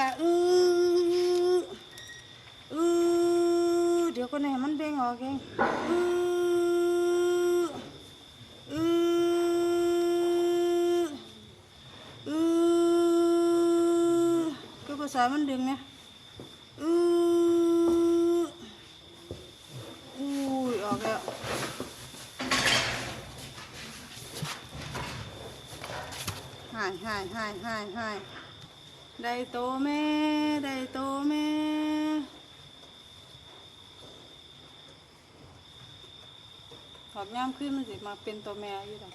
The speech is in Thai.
ละอืออือเดี๋ยวก็นี่ยมันเบ่งออกเองอืออืออือก็ภาษามันดึงเนี่ยอืออู้ยออกแล้วหายหายหายหายหาย ได้โตแม่ ได้โตแม่ ขอบย่ามขึ้นมันสิมาเป็นตัวแม่อยู่ดอก